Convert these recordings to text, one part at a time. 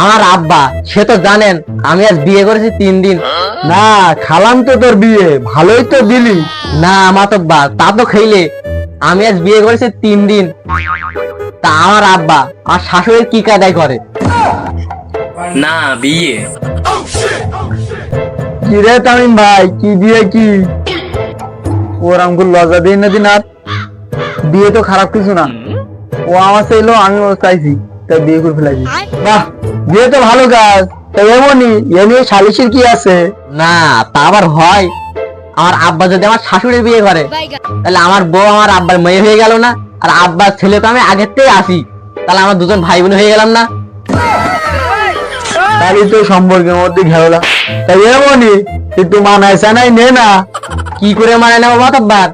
আমার আব্বা সে তো জানেন আমি আজ বিয়ে করেছি তিন দিন। না খালাম তো তোর বিয়ে ভালোই তো দিলি। না মাতব্বা তা তো খেইলে। আমি আজ বিয়ে করেছি তিন দিন। তা আমার আব্বা আমার শাশুড়ি কি কায়দায় করে? না বিয়ে। কি রে তামিম ভাই কি দিয়ে কি? ওর আমাকে লজা দিই না দিন আর বিয়ে তো খারাপ কিছু না। ও আমার চাইলো আমি ও চাইছি তাই বিয়ে করে ফেলাইছি। বাহ! বিয়ে তো ভালো কাজ তা এমনই এ নিয়ে সালিশের কি আছে? না তা আবার হয়। আমার আব্বা যদি আমার শাশুড়ি বিয়ে করে তাহলে আমার বউ আমার আব্বার মেয়ে হয়ে গেল না আর আব্বার ছেলে তো আমি আগের থেকে আসি তাহলে আমার দুজন ভাই বোন হয়ে গেলাম না। তাহলে তো সম্পর্কের মধ্যে ঘেরলা। তাই এমনই একটু মানায় সানাই নে না। কি করে মানে নেব মাতব্বার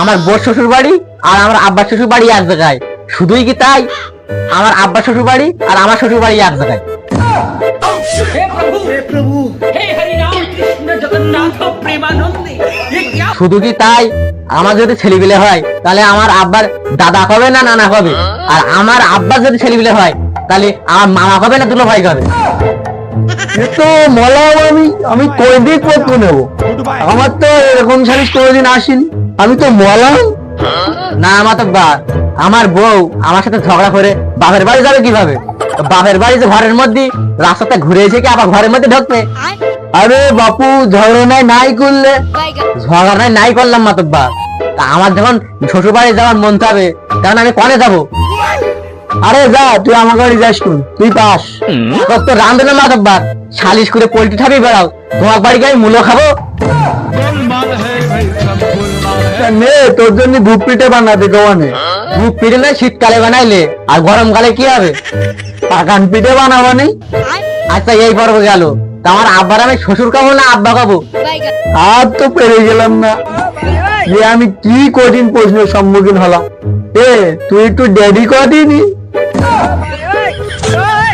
আমার বোর শ্বশুর বাড়ি আর আমার আব্বার শ্বশুর বাড়ি এক জায়গায়। শুধুই কি তাই? আমার আব্বা শ্বশুর বাড়ি আর আমার শ্বশুর বাড়ি এক জায়গায়। শুধু কি তাই? আমার যদি ছেলেপিলে হয় তাহলে আমার আব্বার দাদা কবে না নানা কবে আর আমার আব্বার যদি ছেলেপিলে হয় তাহলে আমার মামা কবে না দুলো ভাই কবে তো মলাও আমি আমি কয়দিন পত্র নেব? আমার তো এরকম সার্ভিস কোনোদিন আসেনি। আমি তো মলাম না মাতব্বার আমার বউ আমার সাথে ঝগড়া করে বাপের বাড়ি যাবে কীভাবে? বাপের বাড়ি যে ঘরের মধ্যে রাস্তাতে ঘুরে এসে কি আবার ঘরের মধ্যে ঢুকবে? আরে বাপু ঝগড়া নাই নাই করলে। ঝগড়া নাই নাই করলাম মাতব্বার তা আমার যখন শ্বশুর বাড়ি যাওয়ার মন চাবে তখন আমি কনে যাব? আরে যা তুই আমার বাড়ি যাস কোন? তুই পাস। তোর তো রান্ধবে না মাতব্বার সালিশ করে পোল্ট্রি ঠাবি বেড়াও। তোমার বাড়ি গিয়ে আমি মূল্য খাব? তোর জন্য ধূপ পিঠে বানাতে দোকানে দুধ শীতকালে বানাইলে। আর গরমকালে কি হবে? পাকান পিঠে বানাবানি আচ্ছা এই পর্ব গেল। তা আমার আব্বার আমি শ্বশুর খাব না আব্বা খাব? আর তো পেরে গেলাম না। যে আমি কি কঠিন প্রশ্নের সম্মুখীন হলাম। এ, তুই একটু ড্যাডি কদিনি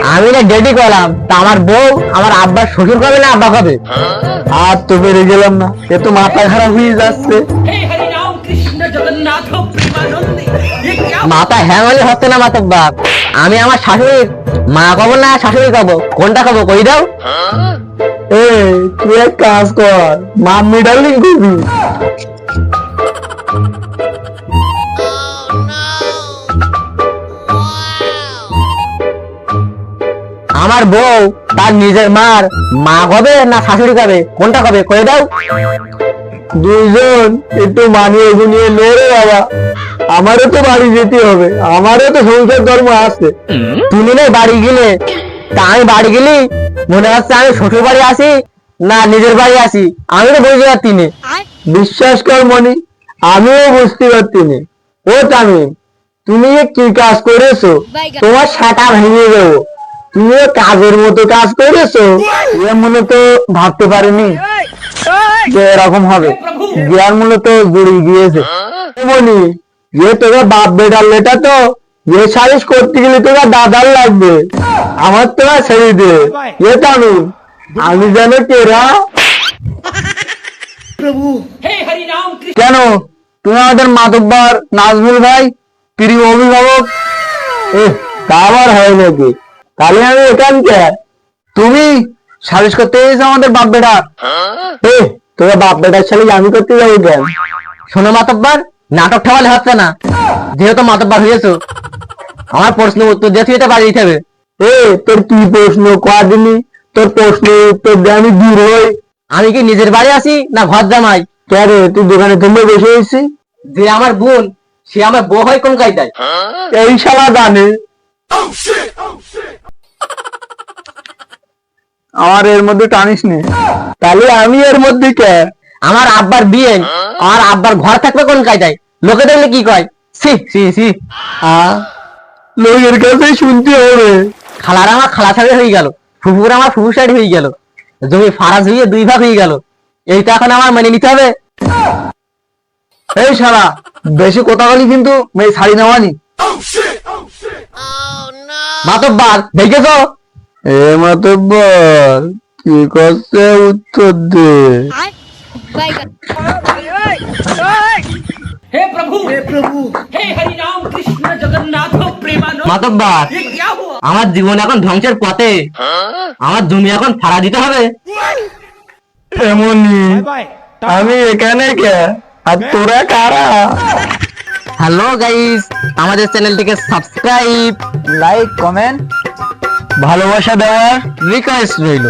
আমি না ডেডি করলাম। তা আমার বউ, আমার আব্বার শ্বশুর খাবে না আব্বা খাবে? আর তো পেরে গেলাম না। এ তো মাথা খারাপ হয়ে যাচ্ছে। মাথা হ্যাঙ্গলে হচ্ছে না মাথা বাপ। আমি আমার শাশুড়ির মা খাব না শাশুড়ি খাব কোনটা খাব কই দাও? এ তুই এক কাজ কর মাম্মি ডার্লিং করবি আমার বউ তার নিজের মার মা খাবে না শাশুড়ি খাবে? কোনটা খাবে? কই দাও। দুইজন একটু মানিয়ে গুনিয়ে রে বাবা। আমারও তো বাড়ি যেতে হবে। আমারও তো সংসার ধর্ম আছে। তুমি না বাড়ি গেলে। তা আমি বাড়ি গেলি মনে হচ্ছে আমি শ্বশুর বাড়ি আসি না নিজের বাড়ি আসি। আমি তো বুঝতে পারছি না। বিশ্বাস কর মনি আমিও বুঝতে পারছি না। ও তামিম তুমি কি কাজ করেছ? তোমার সাটা ভেঙে দেবো তুইও কাজের মতো কাজ করেছ? এ মূলত ভাবতে পারিনি যে এরকম হবে। গিয়ার মূলত জড়িয়ে গিয়েছে। বলি? যে তোরা বাপ বেটার লেটা তো যে সালিশ করতে গেলে তোরা দাদার লাগবে। আমার তো ছেড়ে দে। এ তানু আমি যেন কেরা? প্রভু। কেন? তুমি আমাদের মাধববার নাজমুল ভাই প্রিয় অভিভাবক? এ তা আবার হয় নাকি? তাহলে আমি এখানকে তুমি সালিশ করতে এসেছ আমাদের বাপ বেটা। এ তোরা বাপ বেটার সালিশ আমি করতে যাব কেন? শোনো মাতব্বার নাটক ঠাওয়ালে হচ্ছে না। যেহেতু মাতব্বার হয়েছো আমার প্রশ্ন উত্তর দিয়ে তুই এটা বাড়ি দিতে হবে। এ তোর কি প্রশ্ন? কদিনই তোর প্রশ্ন উত্তর দিয়ে আমি দূর হই। আমি কি নিজের বাড়ি আসি না ঘর জামাই? কে রে তুই দোকানে তুমি বসে এসেছি যে আমার বোন সে আমার বউ হয় কোন কায়দায়? এই শালা জানে। আমার এর মধ্যে টানিস নে। তাহলে আমি এর মধ্যে কে? আমার আব্বার বিয়ে। আমার আব্বার ঘর থাকবে কোন কায়দায়? লোকে দেখলে কি কয়? সি সি সি আ লোকের কাছে শুনতে হবে। খালার আমার খালা ছাড়ে হয়ে গেল। ফুফুর আমার ফুফু সাইড হয়ে গেল। জমি ফারাজ হয়ে দুই ভাগ হয়ে গেল। এইটা এখন আমার মেনে নিতে হবে। এই শালা বেশি কথা বলি কিন্তু মেয়ে শাড়ি নেওয়ানি মাতব্বার দেখেছ? এ মাতব্বর কি করছে উত্তর দে। হে প্রভু হে প্রভু। হে হরি রাম কৃষ্ণ জগন্নাথ প্রেমানন্দ। মাতব্বর আমার জীবন এখন ধ্বংসের পথে। আমার জমি এখন ভাড়া দিতে হবে। এমনি আমি এখানে কে? আর তোরা কারা? হ্যালো গাইস আমাদের চ্যানেলটিকে সাবস্ক্রাইব লাইক কমেন্ট। ভালোবাসা দেওয়ার রিকোয়েস্ট রইল।